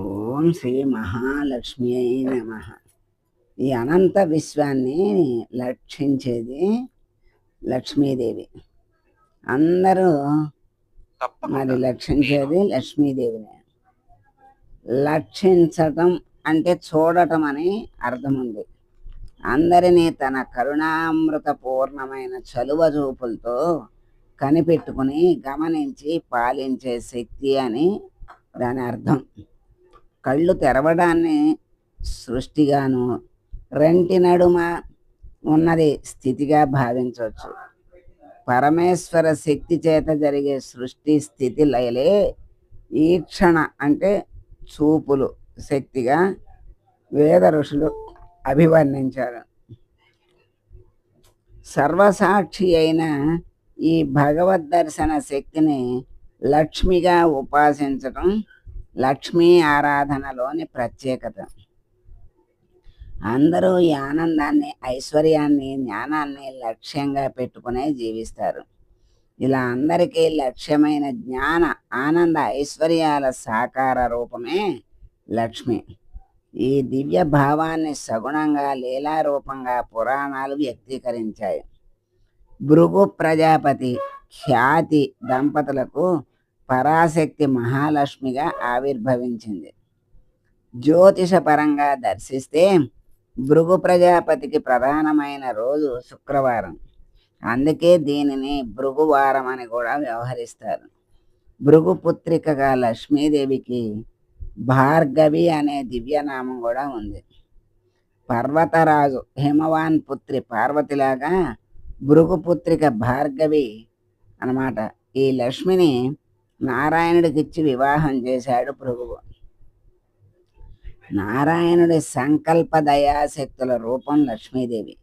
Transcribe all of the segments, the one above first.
ఓం శ్రీ మహాలక్ష్మి నమ. ఈ అనంత విశ్వాన్ని లక్షించేది లక్ష్మీదేవి. అందరూ మరి లక్షించేది లక్ష్మీదేవిని. లక్షించటం అంటే చూడటం అని అర్థం ఉంది అందరినీ తన కరుణామృత పూర్ణమైన చలువ చూపులతో కనిపెట్టుకుని గమనించి పాలించే శక్తి అని దాని అర్థం. కళ్ళు తెరవడాన్ని సృష్టిగాను రెంటి నడుమ ఉన్నది స్థితిగా భావించవచ్చు. పరమేశ్వర శక్తి చేత జరిగే సృష్టి స్థితి లయలే ఈక్షణ అంటే చూపులు శక్తిగా వేద ఋషులు అభివర్ణించారు. సర్వసాక్షి అయిన ఈ భగవద్ దర్శన శక్తిని లక్ష్మిగా ఉపాసించటం లక్ష్మీ ఆరాధనలోని ప్రత్యేకత. అందరూ ఈ ఆనందాన్ని ఐశ్వర్యాన్ని జ్ఞానాన్ని లక్ష్యంగా పెట్టుకునే జీవిస్తారు. ఇలా అందరికీ లక్ష్యమైన జ్ఞాన ఆనంద ఐశ్వర్యాల సాకార రూపమే లక్ష్మి. ఈ దివ్య భావాన్ని సగుణంగా లీలారూపంగా పురాణాలు వ్యక్తీకరించాయి. భృగు ప్రజాపతి ఖ్యాతి దంపతులకు పరాశక్తి మహాలక్ష్మిగా ఆవిర్భవించింది. జ్యోతిషపరంగా దర్శిస్తే భృగు ప్రజాపతికి ప్రధానమైన రోజు శుక్రవారం. అందుకే దీనిని భృగువారం అని కూడా వ్యవహరిస్తారు. భృగు పుత్రికగా లక్ష్మీదేవికి భార్గవి అనే దివ్యనామం కూడా ఉంది. పర్వతరాజు హిమవాన్ పుత్రి పార్వతిలాగా భృగుపుత్రిక భార్గవి అన్నమాట. ఈ లక్ష్మిని నారాయణుడికిచ్చి వివాహం చేశాడు ప్రభువు. నారాయణుడి సంకల్ప దయాశక్తుల రూపం లక్ష్మీదేవి.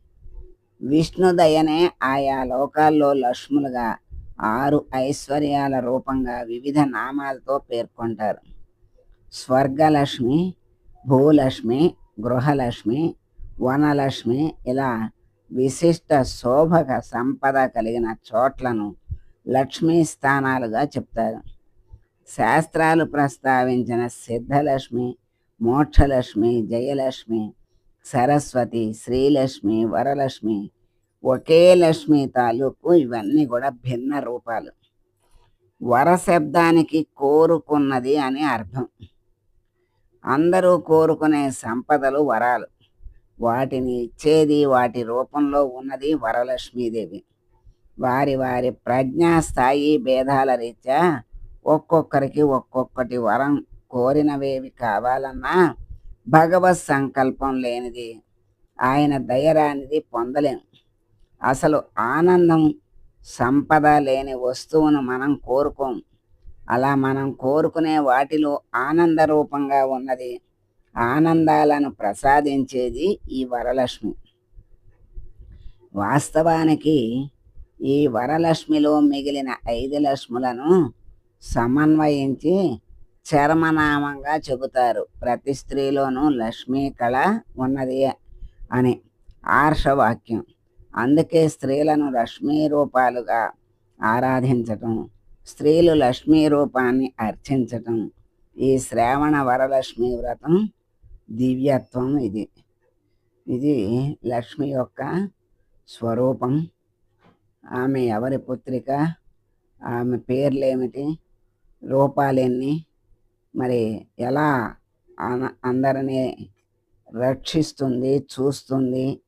విష్ణుదయనే ఆయా లోకాల్లో లక్ష్ములుగా ఆరు ఐశ్వర్యాల రూపంగా వివిధ నామాలతో పేర్కొంటారు. స్వర్గలక్ష్మి భూలక్ష్మి గృహలక్ష్మి వనలక్ష్మి ఇలా విశిష్ట శోభక సంపద కలిగిన చోట్లను లక్ష్మీ స్థానాలుగా చెప్తారు. శాస్త్రాలు ప్రస్తావించిన సిద్ధలక్ష్మి మోక్షలక్ష్మి జయలక్ష్మి సరస్వతి శ్రీలక్ష్మి వరలక్ష్మి ఒకే లక్ష్మి తాలూకు ఇవన్నీ కూడా భిన్న రూపాలు. వర శబ్దానికి కోరుకున్నది అని అర్థం. అందరూ కోరుకునే సంపదలు వరాలు. వాటిని ఇచ్చేది వాటి రూపంలో ఉన్నది వరలక్ష్మీదేవి. వారి వారి ప్రజ్ఞా స్థాయి భేదాల రీత్యా ఒక్కొక్కరికి ఒక్కొక్కటి వరం కోరినవేవి కావాలన్నా భగవత్ సంకల్పం లేనిది ఆయన దయరానిది పొందలేం. అసలు ఆనందం సంపద లేని వస్తువును మనం కోరుకోం. అలా మనం కోరుకునే వాటిలో ఆనంద రూపంగా ఉన్నది ఆనందాలను ప్రసాదించేది ఈ వరలక్ష్మి. వాస్తవానికి ఈ వరలక్ష్మిలో మిగిలిన ఐదు లక్ష్ములను సమన్వయించి చర్మనామంగా చెబుతారు. ప్రతి స్త్రీలోనూ లక్ష్మీ కళ ఉన్నది అని ఆర్షవాక్యం. అందుకే స్త్రీలను లక్ష్మీ రూపాలుగా ఆరాధించటం స్త్రీలు లక్ష్మీ రూపాన్ని అర్చించటం ఈ శ్రావణ వరలక్ష్మి వ్రతం దివ్యత్వం ఇది. ఇది లక్ష్మి యొక్క స్వరూపం. ఆమె ఎవరి పుత్రిక? ఆమె పేర్లేమిటి? రూపాలెన్ని? మరి ఎలా అందరినీ రక్షిస్తుంది చూస్తుంది?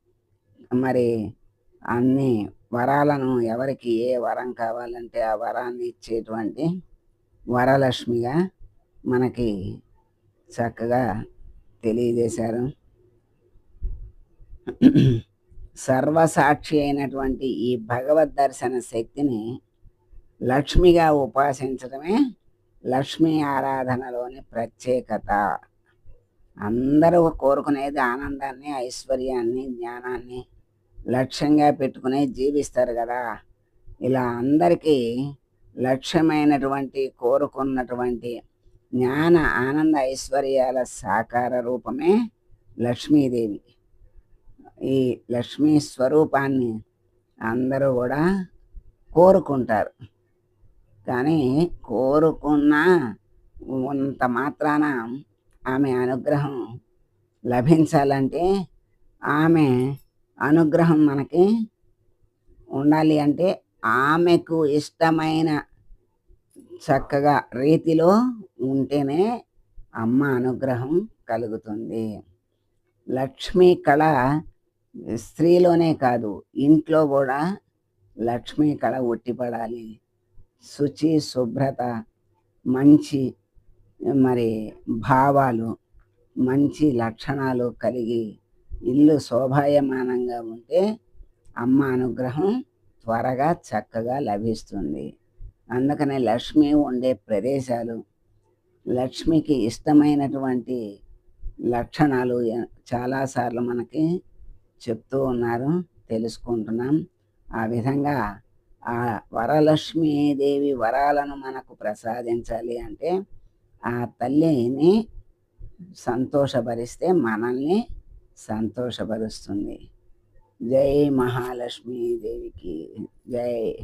మరి అన్ని వరాలను ఎవరికి ఏ వరం కావాలంటే ఆ వరాన్ని ఇచ్చేటువంటి వరలక్ష్మిగా మనకి చక్కగా తెలియజేశారు. సర్వసాక్షి అయినటువంటి ఈ భగవద్ దర్శన శక్తిని లక్ష్మిగా ఉపాసించడమే లక్ష్మీ ఆరాధనలోని ప్రత్యేకత. అందరూ కోరుకునేది ఆనందాన్ని ఐశ్వర్యాన్ని జ్ఞానాన్ని లక్ష్యంగా పెట్టుకుని జీవిస్తారు కదా. ఇలా అందరికీ లక్ష్యమైనటువంటి కోరుకున్నటువంటి జ్ఞాన ఆనంద ఐశ్వర్యాల సాకార రూపమే లక్ష్మీదేవి. ఈ లక్ష్మీ స్వరూపాన్ని అందరూ కూడా కోరుకుంటారు. కానీ కోరుకున్న అంత మాత్రాన ఆమె అనుగ్రహం లభించాలంటే ఆమె అనుగ్రహం మనకి ఉండాలి అంటే ఆమెకు ఇష్టమైన చక్కగా రీతిలో ఉంటేనే అమ్మ అనుగ్రహం కలుగుతుంది. లక్ష్మీ కళ స్త్రీలోనే కాదు ఇంట్లో కూడా లక్ష్మీ కళ ఒట్టిపడాలి శుచి శుభ్రత మంచి మరి భావాలు మంచి లక్షణాలు కలిగి ఇల్లు శోభాయమానంగా ఉంటే అమ్మ అనుగ్రహం త్వరగా చక్కగా లభిస్తుంది. అందుకనే లక్ష్మి ఉండే ప్రదేశాలు లక్ష్మికి ఇష్టమైనటువంటి లక్షణాలు చాలాసార్లు మనకి చెప్తూ ఉన్నారు. తెలుసుకుంటున్నాం. ఆ విధంగా ఆ వరలక్ష్మీదేవి వరాలను మనకు ప్రసాదించాలి అంటే ఆ తల్లిని సంతోషపరిస్తే మనల్ని సంతోషపరుస్తుంది. జై మహాలక్ష్మీదేవికి జై.